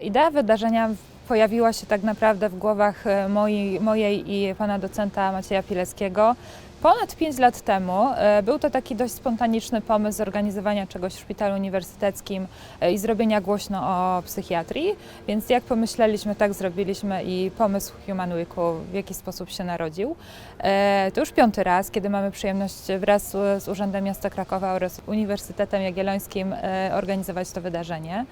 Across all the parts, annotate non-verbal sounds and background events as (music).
Idea wydarzenia pojawiła się tak naprawdę w głowach e, mojej, mojej i pana docenta Macieja Pileckiego ponad 5 lat temu. E, Był to taki dość spontaniczny pomysł zorganizowania czegoś w szpitalu uniwersyteckim e, i zrobienia głośno o psychiatrii. Więc jak pomyśleliśmy, tak zrobiliśmy i pomysł Human Weeku w jaki sposób się narodził. E, To już piąty raz, kiedy mamy przyjemność wraz z Urzędem Miasta Krakowa oraz Uniwersytetem Jagiellońskim organizować to wydarzenie.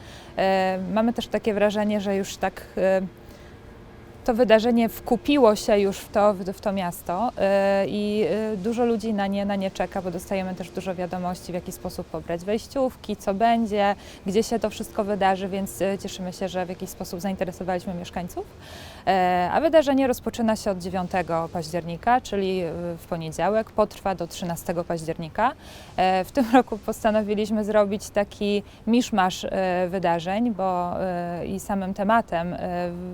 Mamy też takie wrażenie, że już tak to wydarzenie wkupiło się już w to, w, to miasto e, i e, dużo ludzi na nie, na nie czeka, bo dostajemy też dużo wiadomości, w jaki sposób pobrać wejściówki, co będzie, gdzie się to wszystko wydarzy, więc e, cieszymy się, że w jakiś sposób zainteresowaliśmy mieszkańców. E, A wydarzenie rozpoczyna się od 9 października, czyli w poniedziałek, potrwa do 13 października. E, W tym (laughs) roku postanowiliśmy zrobić taki miszmasz wydarzeń, bo i samym tematem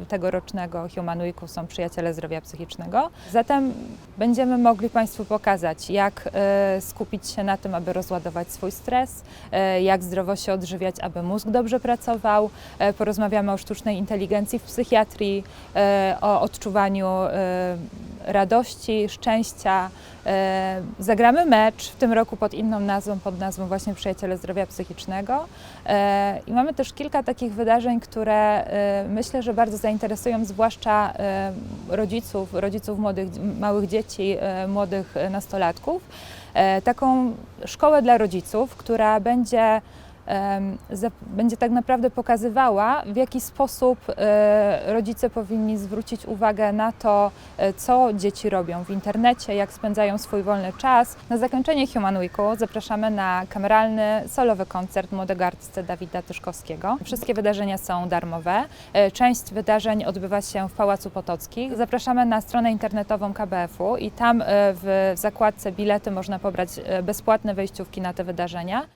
tegorocznego Human Weeku są przyjaciele zdrowia psychicznego. Zatem będziemy mogli Państwu pokazać, jak e, skupić się na tym, aby rozładować swój stres, e, jak zdrowo się odżywiać, aby mózg dobrze pracował. E, Porozmawiamy o sztucznej inteligencji w psychiatrii, o odczuwaniu radości, szczęścia. E, Zagramy mecz w tym roku pod inną nazwą, pod nazwą właśnie Przyjaciele Zdrowia Psychicznego. E, I mamy też kilka takich wydarzeń, które e, myślę, że bardzo zainteresują zwłaszcza rodziców, rodziców młodych, małych dzieci, młodych nastolatków. Taką szkołę dla rodziców, która będzie będzie tak naprawdę pokazywała, w jaki sposób e, rodzice powinni zwrócić uwagę na to, e, co dzieci robią w internecie, jak spędzają swój wolny czas. Na zakończenie Human Weeku zapraszamy na kameralny, solowy koncert młodego artysty Dawida Tyszkowskiego. Wszystkie wydarzenia są darmowe. E, Część wydarzeń odbywa się w Pałacu Potockim. Zapraszamy na stronę internetową KBF-u i tam w zakładce bilety można pobrać bezpłatne wejściówki na te wydarzenia.